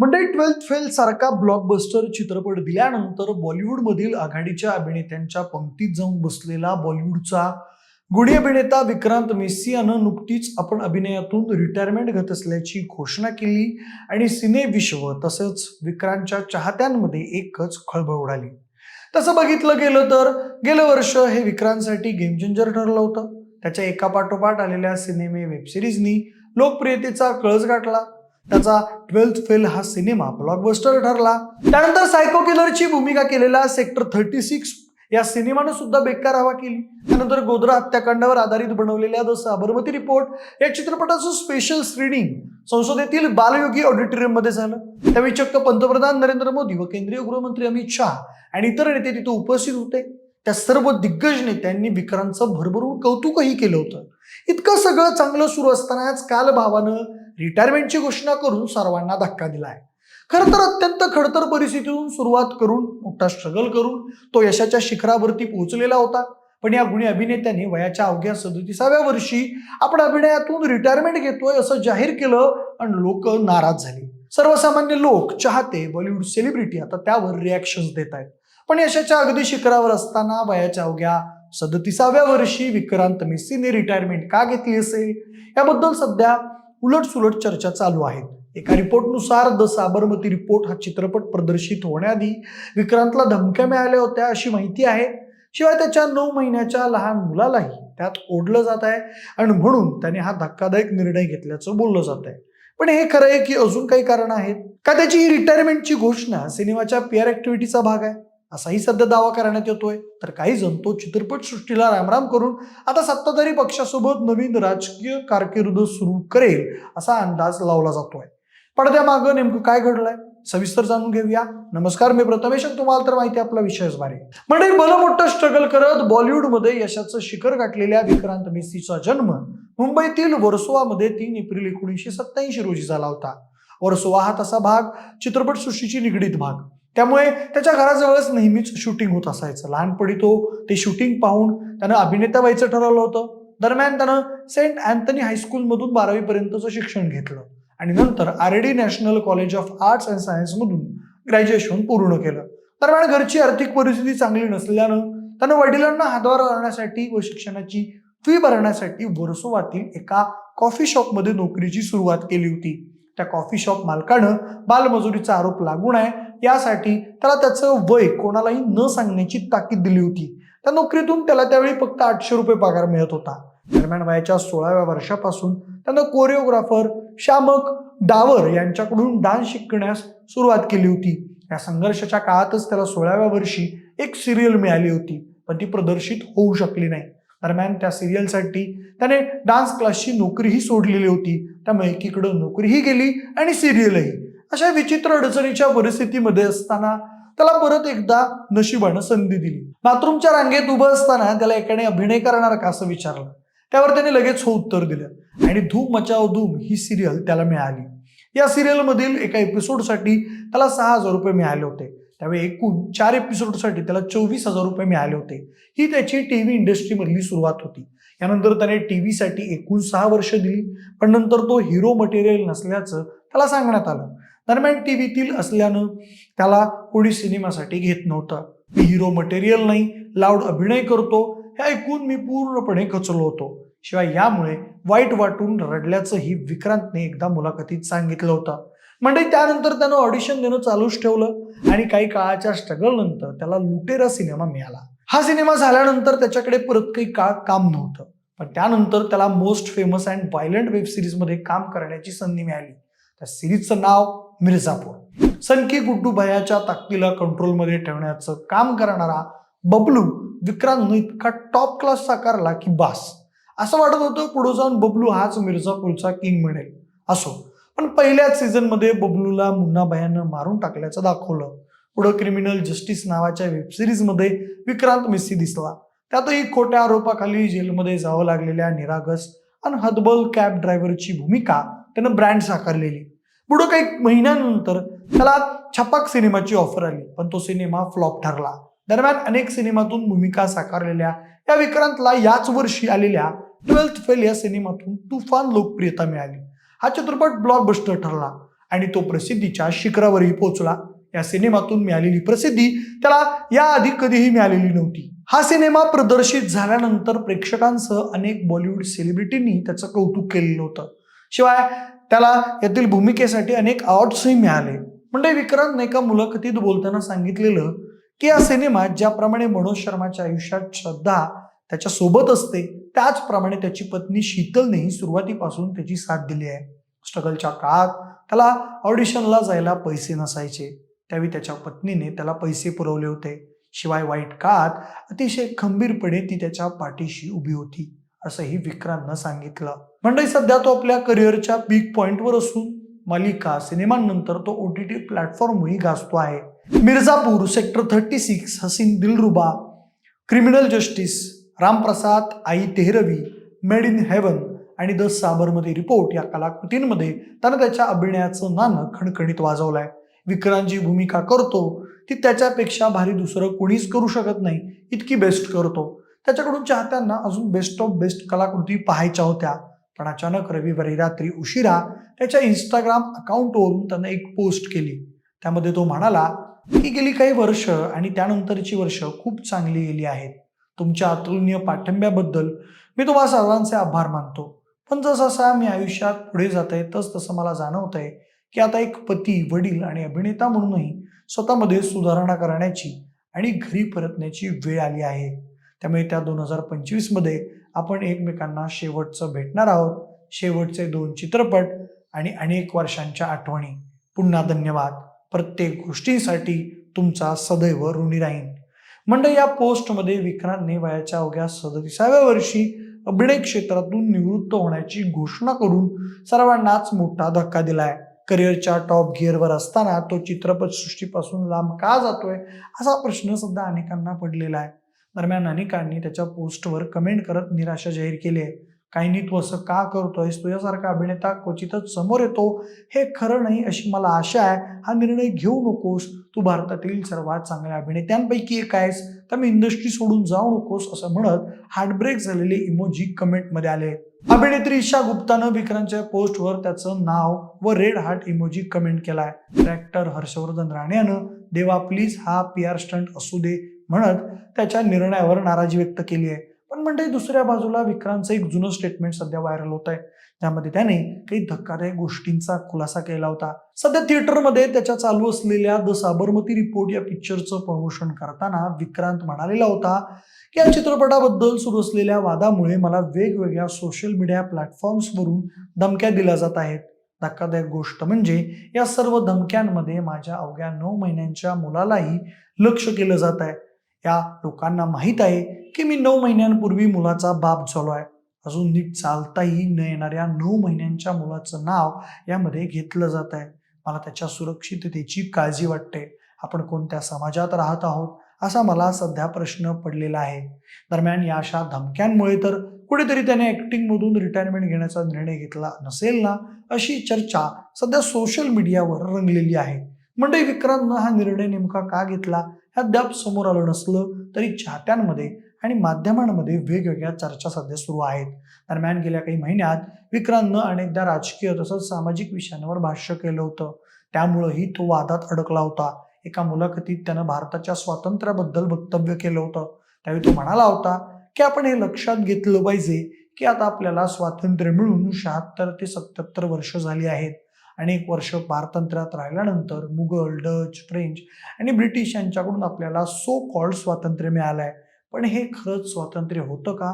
म्हणजे twelfth fail सारखा blockbuster चित्रपट दिल्यानंतर बॉलिवूडमधील आघाडीच्या अभिनेत्यांच्या पंक्तीत जाऊन बसलेला बॉलिवूडचा गुढी अभिनेता विक्रांत मेस्सी यानं नुकतीच आपण अभिनयातून रिटायरमेंट घेत असल्याची घोषणा केली आणि सिने विश्व तसंच विक्रांतच्या चाहत्यांमध्ये एकच खळबळ उडाली. तसं बघितलं गेलं तर गेलं वर्ष हे विक्रांतसाठी गेम चेंजर ठरलं होतं. त्याच्या एकापाठोपाठ आलेल्या सिनेमे वेबसिरीजनी लोकप्रियतेचा कळस गाठला. त्याचा ट्वेल्थ फेल हा सिनेमा ब्लॉकबस्टर ठरला. त्यानंतर सायको किलरची भूमिका केलेला सेक्टर थर्टी सिक्स या सिनेमानं सुद्धा बेकार हवा केली. त्यानंतर गोद्रा हत्याकांडावर आधारित बनवलेल्या द साबरमती रिपोर्ट या चित्रपटाचं स्पेशल स्क्रीनिंग संसदेतील बालयोगी ऑडिटोरियममध्ये झालं. त्यावेळी चक्क पंतप्रधान नरेंद्र मोदी व केंद्रीय गृहमंत्री अमित शहा आणि इतर नेते तिथे उपस्थित होते. त्या सर्व दिग्गज नेत्यांनी विक्रांतचं भरभरून कौतुकही केलं होतं. इतकं सगळं चांगलं सुरू असतानाच काल भावानं रिटायरमेंटची घोषणा करून सर्वांना धक्का दिलाय. खरं तर अत्यंत खडतर परिस्थितीतून सुरुवात करून मोठा स्ट्रगल करून तो यशाच्या शिखरावरती पोहोचलेला होता. पण या गुणी अभिनेत्याने वयाच्या अवघ्या सदतीसाव्या वर्षी आपण अभिनयातून रिटायरमेंट घेतोय असं जाहीर केलं आणि लोक नाराज झाले. सर्वसामान्य लोक चाहते बॉलिवूड सेलिब्रिटी आता त्यावर रिॲक्शन्स देत आहेत. पण यशाच्या अगदी शिखरावर असताना वयाच्या अवघ्या सदतीसाव्या वर्षी विक्रांत मेस्सीने रिटायरमेंट का घेतली असेल? याबद्दल सध्या उलटसुलट चर्चा चालू आहेत. एका रिपोर्टनुसार द साबरमती रिपोर्ट हा चित्रपट प्रदर्शित होण्याआधी विक्रांतला धमक्या मिळाल्या होत्या अशी माहिती आहे. शिवाय त्याच्या नऊ महिन्याच्या लहान मुलालाही त्यात ओढलं जात आहे आणि म्हणून त्याने हा धक्कादायक निर्णय घेतल्याचं बोललं जात आहे. पण हे खरं आहे की अजून काही कारण आहेत? का त्याची ही रिटायरमेंटची घोषणा सिनेमाच्या पीआर ऍक्टिव्हिटीचा भाग आहे? असाही सध्या दावा करण्यात येतोय. तर काही जण तो चित्रपट सृष्टीला रामराम करून आता सत्ताधारी पक्षासोबत नवीन राजकीय कारकीर्द सुरू करेल असा अंदाज लावला जातोय. पडद्यामागं नेमकं काय घडलंय? सविस्तर जाणून घेऊया. नमस्कार मी प्रथमेश तुम्हाला तर माहिती आहे आपला विषयच बारे म्हणजे भलं मोठं स्ट्रगल करत बॉलिवूडमध्ये यशाचं शिखर गाठलेल्या विक्रांत मेस्सीचा जन्म मुंबईतील वर्सोवामध्ये तीन एप्रिल एकोणीसशे सत्याऐंशी रोजी झाला होता. वर्सोवा हा तसा भाग चित्रपटसृष्टीची निगडीत भाग. त्यामुळे त्याच्या घराजवळच नेहमीच शूटिंग होत असायचं. लहानपणी तो ते शूटिंग पाहून त्यानं अभिनेता व्हायचं ठरवलं होतं. दरम्यान त्यानं सेंट अँथनी हायस्कूलमधून बारावीपर्यंतचं शिक्षण घेतलं. आणि नंतर R D national college of arts and सायन्समधून graduation पूर्ण केलं. दरम्यान घरची आर्थिक परिस्थिती चांगली नसल्यानं त्यानं वडिलांना हातभार लावण्यासाठी व शिक्षणाची फी भरण्यासाठी वर्सोवातील एका कॉफी शॉपमध्ये नोकरीची सुरुवात केली होती. त्या कॉफी शॉप मालकानं बालमजुरीचा आरोप लागून आहे. यासाठी त्याला त्याचं वय कोणालाही न सांगण्याची ताकीद दिली होती. त्या नोकरीतून त्याला त्यावेळी फक्त आठशे रुपये पगार मिळत होता. दरम्यान वयाच्या सोळाव्या वर्षापासून त्यानं कोरिओग्राफर श्यामक डावर यांच्याकडून डान्स शिकण्यास सुरुवात केली होती. या संघर्षाच्या काळातच त्याला सोळाव्या वर्षी एक सिरियल मिळाली होती पण ती प्रदर्शित होऊ शकली नाही. दरम्यान त्या सिरियलसाठी त्याने डान्स क्लासची नोकरीही सोडलेली होती. त्यामुळे एकीकडं नोकरीही गेली आणि सिरियलही अशा विचित्र अडचणीच्या परिस्थितीमध्ये असताना त्याला परत एकदा नशिबानं संधी दिली. बाथरूमच्या रांगेत उभं असताना त्याला एकाने अभिनय करणार का असं विचारलं. त्यावर त्याने लगेच हो उत्तर दिलं आणि धूम मचाव धूम ही सिरियल त्याला मिळाली. या सिरियलमधील एका एपिसोडसाठी त्याला सहा हजार रुपये मिळाले होते. त्यावेळी एकूण चार एपिसोडसाठी त्याला चोवीस हजार रुपये मिळाले होते. ही त्याची टी व्ही इंडस्ट्रीमधली सुरुवात होती. यानंतर त्याने टी व्हीसाठी एकूण सहा वर्ष दिली पण नंतर तो हिरो मटेरियल नसल्याचं त्याला सांगण्यात आलं. दरम्यान टी व्हीतील असल्यानं त्याला कोणी सिनेमासाठी घेत नव्हतं. मी हिरो मटेरियल नाही लाऊड अभिनय करतो हे ऐकून मी पूर्णपणे खचलो होतो. शिवाय यामुळे वाईट वाटून रडल्याचंही विक्रांतने एकदा मुलाखतीत सांगितलं होतं. म्हणजे त्यानंतर त्यानं ऑडिशन देणं चालूच ठेवलं आणि काही काळाच्या स्ट्रगल नंतर त्याला लुटेरा सिनेमा मिळाला. हा सिनेमा झाल्यानंतर त्याच्याकडे परत काही काळ काम नव्हतं. पण त्यानंतर त्याला most famous and violent web सिरीजमध्ये काम करण्याची संधी मिळाली. त्या सिरीजचं नाव मिर्झापूर. सनकी गुड्डू भयाच्या ताकदीला कंट्रोलमध्ये ठेवण्याचं काम करणारा बबलू विक्रांतनं इतका टॉप क्लास साकारला की बास. असं वाटत होतं पुढे जाऊन बबलू हाच मिर्झापूरचा किंग मिळेल असो. पण पहिल्याच सीझनमध्ये बबलूला मुन्ना भयानं मारून टाकल्याचं दाखवलं. पुढं क्रिमिनल जस्टिस नावाच्या वेबसिरीजमध्ये विक्रांत मिस्सी दिसला. त्यातही खोट्या आरोपाखाली जेलमध्ये जावं लागलेल्या निरागस आणि हदबल कॅब ड्रायव्हरची भूमिका त्यानं ब्रँड साकारलेली. पुढं काही महिन्यानंतर त्याला छपाक सिनेमाची ऑफर आली पण तो सिनेमा फ्लॉप ठरला. दरम्यान अनेक सिनेमातून भूमिका साकारलेल्या या विक्रांतला याच वर्षी आलेल्या ट्वेल्थ फेल या सिनेमातून तुफान लोकप्रियता मिळाली. हा चित्रपट ब्लॉकबस्टर ठरला आणि तो प्रसिद्धीच्या शिखरावरही पोहोचला. या सिनेमातून मिळालेली प्रसिद्धी त्याला याआधी कधीही मिळालेली नव्हती. हा सिनेमा प्रदर्शित झाल्यानंतर प्रेक्षकांसह अनेक बॉलिवूड सेलिब्रिटींनी त्याचं कौतुक केलेलं होतं. शिवाय त्याला यातील भूमिकेसाठी अनेक अवॉर्ड्सही मिळाले. म्हणजे विक्रांतने एका मुलाखतीत बोलताना सांगितलेलं की या सिनेमात ज्याप्रमाणे मनोज शर्माच्या आयुष्यात श्रद्धा त्याच्यासोबत असते त्याचप्रमाणे त्याची पत्नी शीतलनेही सुरुवातीपासून त्याची साथ दिली आहे. स्ट्रगलच्या काळात त्याला ऑडिशनला जायला पैसे नसायचे. त्यावेळी त्याच्या पत्नीने त्याला पैसे पुरवले होते. शिवाय वाईट काळात अतिशय खंबीरपणे ती त्याच्या पाठीशी उभी होती असंही विक्रांतनं सांगितलं. मंडळी सध्या तो आपल्या करिअरच्या पीक पॉइंटवर असून मालिका सिनेमांनंतर तो ओ टी टी प्लॅटफॉर्मही गाजतो आहे. Mirzapur sector thirty six Haseen Dillruba criminal justice Ramprasad I Tehrvi made in heaven आणि द साबरमती रिपोर्ट या कलाकृतींमध्ये त्यानं त्याच्या अभिनयाचं नाणं खणखणीत वाजवलं विक्रांत जी भूमिका करतो ती त्याच्यापेक्षा भारी दुसरं कोणीच करू शकत नाही इतकी बेस्ट करतो. त्याच्याकडून चाहत्यांना अजून बेस्ट ऑफ बेस्ट कलाकृती पाहायच्या होत्या. पण अचानक रविवारी रात्री उशिरा त्याच्या इंस्टाग्राम अकाउंटवरून त्यानं एक पोस्ट केली. त्यामध्ये तो म्हणाला की गेली काही वर्ष आणि त्यानंतरची वर्ष खूप चांगली गेली आहेत. तुमच्या अतुलनीय पाठिंब्याबद्दल मी तुम्हा सर्वांचे आभार मानतो. पण जसं मी आयुष्यात पुढे जात आहे तस तसं मला जाणवत आहे की आता एक पती वडील आणि अभिनेता म्हणूनही स्वतःमध्ये सुधारणा करण्याची आणि घरी परतण्याची वेळ आली आहे. त्यामुळे त्या दोन हजार पंचवीसमध्ये आपण एकमेकांना शेवटचं भेटणार आहोत. शेवटचे दोन चित्रपट आणि अनेक वर्षांच्या आठवणी. पुन्हा धन्यवाद. प्रत्येक गोष्टीसाठी तुमचा सदैव ऋणी राहीन. म्हणजे या पोस्टमध्ये विक्रांतने वयाच्या अवघ्या सदतीसाव्या वर्षी अभिनय क्षेत्रातून निवृत्त होण्याची घोषणा करून सर्वांनाच मोठा धक्का दिलाय. करिअरच्या टॉप गिअरवर असताना तो चित्रपट सृष्टीपासून लांब का जातोय असा प्रश्न सध्या अनेकांना पडलेला आहे. दरम्यान अनेकांनी त्याच्या पोस्टवर कमेंट करत निराशा जाहीर केली आहे. काहींनी तू असं का करतोयस? तुझ्यासारखा अभिनेता क्वचितच समोर येतो. हे खरं नाही अशी मला आशा आहे. हा निर्णय घेऊ नकोस. तू भारतातील सर्वात चांगल्या अभिनेत्यांपैकी एक आहेस. त्यामुळे इंडस्ट्री सोडून जाऊ नकोस असं म्हणत हार्टब्रेक झालेले इमोजी कमेंटमध्ये आले. अभिनेत्री ईशा गुप्तानं विक्रांतच्या पोस्टवर त्याचं नाव व रेड हार्ट इमोजी कमेंट केलाय. डायरेक्टर हर्षवर्धन राणेनं देवा प्लीज हा पी आर स्टंट असू दे म्हणत त्याच्या निर्णयावर नाराजी व्यक्त केली आहे. पण म्हणजे दुसऱ्या बाजूला विक्रांतचं एक जुनं स्टेटमेंट सध्या व्हायरल होत आहे त्यामध्ये त्याने काही धक्कादायक गोष्टींचा खुलासा केला होता. सध्या थिएटरमध्ये त्याच्या चालू असलेल्या द साबरमती रिपोर्ट या पिक्चरचं प्रमोशन करताना विक्रांत म्हणालेला होता की या चित्रपटाबद्दल सुरू असलेल्या वादामुळे मला वेगवेगळ्या सोशल मीडिया प्लॅटफॉर्म्सवरून धमक्या दिल्या जात आहेत. धक्कादायक गोष्ट म्हणजे या सर्व धमक्यांमध्ये माझ्या अवघ्या नऊ महिन्यांच्या मुलालाही लक्ष केलं जात आहे. या लोकांना माहीत आहे की मी नऊ महिन्यांपूर्वी मुलाचा बाप झालो आहे. अजून नीट चालताही न येणाऱ्या नऊ महिन्यांच्या मुलाचं नाव यामध्ये घेतलं जात आहे. मला त्याच्या सुरक्षिततेची काळजी वाटते. आपण कोणत्या समाजात राहत आहोत असा मला सध्या प्रश्न पडलेला आहे. दरम्यान या अशा धमक्यांमुळे तर कुठेतरी त्याने ॲक्टिंगमधून रिटायरमेंट घेण्याचा निर्णय घेतला नसेल ना अशी चर्चा सध्या सोशल मीडियावर रंगलेली आहे. मंडई विक्रांतनं हा निर्णय नेमका का घेतला? हे अद्याप समोर आलं नसलं तरी चाहत्यांमध्ये आणि माध्यमांमध्ये वेगवेगळ्या चर्चा सध्या सुरू आहेत. दरम्यान गेल्या काही महिन्यात विक्रांतनं अनेकदा राजकीय तसंच सामाजिक विषयांवर भाष्य केलं होतं. त्यामुळंही तो वादात अडकला होता. एका मुलाखतीत त्यानं भारताच्या स्वातंत्र्याबद्दल वक्तव्य केलं होतं. त्यावेळी तो म्हणाला होता की आपण हे लक्षात घेतलं पाहिजे की आता आपल्याला स्वातंत्र्य मिळून शहात्तर ते सत्याहत्तर वर्ष झाली आहेत. अनेक वर्ष पारतंत्र्यात राहिल्यानंतर मुघल डच फ्रेंच आणि ब्रिटिश यांच्याकडून आपल्याला सो कॉल्ड स्वातंत्र्य मिळालं आहे पण हे खरंच स्वातंत्र्य होतं का?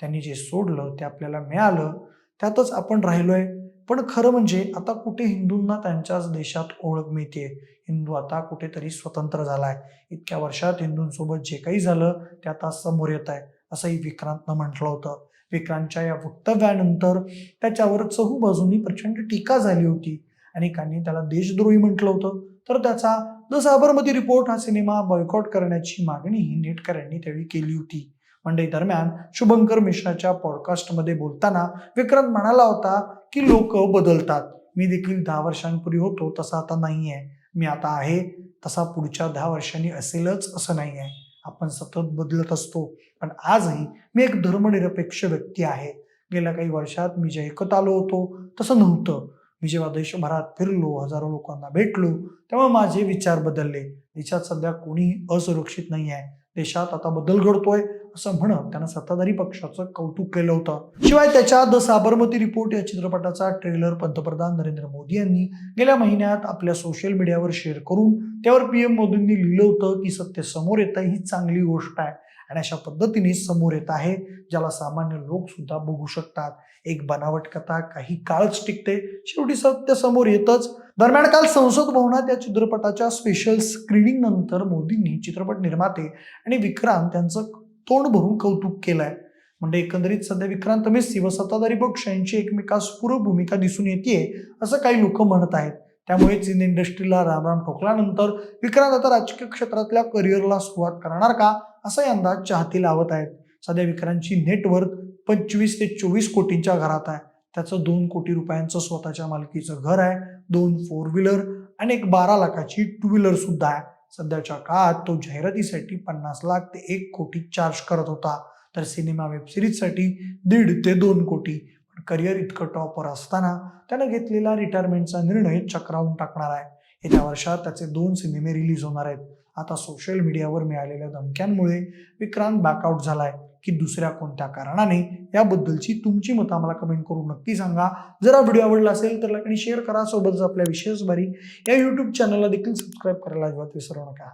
त्यांनी जे सोडलं ते आपल्याला मिळालं त्यातच आपण राहिलो आहे पण खरं म्हणजे आता कुठे हिंदूंना त्यांच्याच देशात ओळख मिळते हिंदू आता कुठेतरी स्वतंत्र झाला आहे इतक्या वर्षात हिंदूंसोबत जे काही झालं ते आता समोर येत आहे असंही विक्रांतनं म्हटलं होतं. विक्रांतच्या या वक्तव्यानंतर त्याच्यावर चहूबाजूंनी प्रचंड टीका झाली होती. अनेकांनी त्याला देशद्रोही म्हटलं होतं. तर त्याचा द साबरमती रिपोर्ट हा सिनेमा बॉयकॉट करण्याची मागणीही नेटकऱ्यांनी त्यावेळी केली होती. मंडई दरम्यान शुभंकर मिश्राच्या पॉडकास्टमध्ये बोलताना विक्रांत म्हणाला होता की लोक बदलतात. मी देखील दहा वर्षांपूर्वी होतो तसा आता नाही आहे मी आता आहे तसा पुढच्या दहा वर्षांनी असेलच असं नाही आहे आपण सतत बदलत असतो. पण आजही मी एक धर्मनिरपेक्ष व्यक्ती आहे. गेल्या काही वर्षात मी जे ऐकत आलो होतो तसं नव्हतं. मी जेव्हा देशभरात फिरलो हजारो लोकांना भेटलो तेव्हा माझे विचार बदलले. देशात सध्या कोणी असुरक्षित नाही आहे देशात आता बदल घडतोय असं म्हणत त्यानं सत्ताधारी पक्षाचं कौतुक केलं होतं. शिवाय त्याच्या द साबरमती रिपोर्ट या चित्रपटाचा ट्रेलर पंतप्रधान नरेंद्र मोदी यांनी गेल्या महिन्यात आपल्या सोशल मीडियावर शेअर करून त्यावर पीएम मोदींनी लिहिलं होतं की सत्य समोर येतं ही चांगली गोष्ट आहे. आणि अशा पद्धतीने समोर येत आहे ज्याला सामान्य लोक सुद्धा बघू शकतात. एक बनावट कथा काही काळच टिकते. शेवटी सत्य समोर येतच. दरम्यान काल संसद भवनात या चित्रपटाच्या स्पेशल स्क्रीनिंग नंतर मोदींनी चित्रपट निर्माते आणि विक्रांत यांचं तोंड भरून कौतुक केलंय. म्हणजे एकंदरीत सध्या विक्रांत मेस्सी व सत्ताधारी पक्ष यांची एकमेकास पूर्व भूमिका दिसून येते असं काही लोक म्हणत आहेत. त्यामुळे चीन इंडस्ट्रीला रामराम ठोकल्यानंतर विक्रांत आता राजकीय क्षेत्रातल्या करिअरला सुरुवात करणार का? असा यंदा चाहती लावत आहेत. सध्या विक्रांतची नेटवर्थ पंचवीस ते चोवीस कोटींच्या घरात आहे. त्याचं दोन कोटी रुपयांचं स्वतःच्या मालकीचं घर आहे. दोन फोर व्हीलर आणि एक बारा लाखाची टू व्हीलर सुद्धा आहे. सध्याच्या काळात तो जाहिरातीसाठी पन्नास लाख ते एक कोटी चार्ज करत होता. तर सिनेमा वेबसिरीजसाठी दीड ते दोन कोटी. पण करिअर इतकं टॉपवर असताना त्यानं घेतलेला रिटायरमेंटचा निर्णय चक्रावून टाकणार आहे. येत्या वर्षात त्याचे दोन सिनेमे रिलीज होणार आहेत. आता सोशल मीडियावर मिळालेल्या धमक्यांमुळे विक्रांत बॅकआउट झालाय. की दुसऱ्या कोणत्या कारणाने? याबद्दलची तुमची मतं आम्हाला कमेंट करून नक्की सांगा. जर हा व्हिडिओ आवडला असेल तर लाईक आणि शेअर करा. सोबतच आपल्या विशेष बारी या यूट्यूब चॅनलला देखील सबस्क्राईब करायला अजिबात विसरू नका.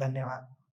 धन्यवाद.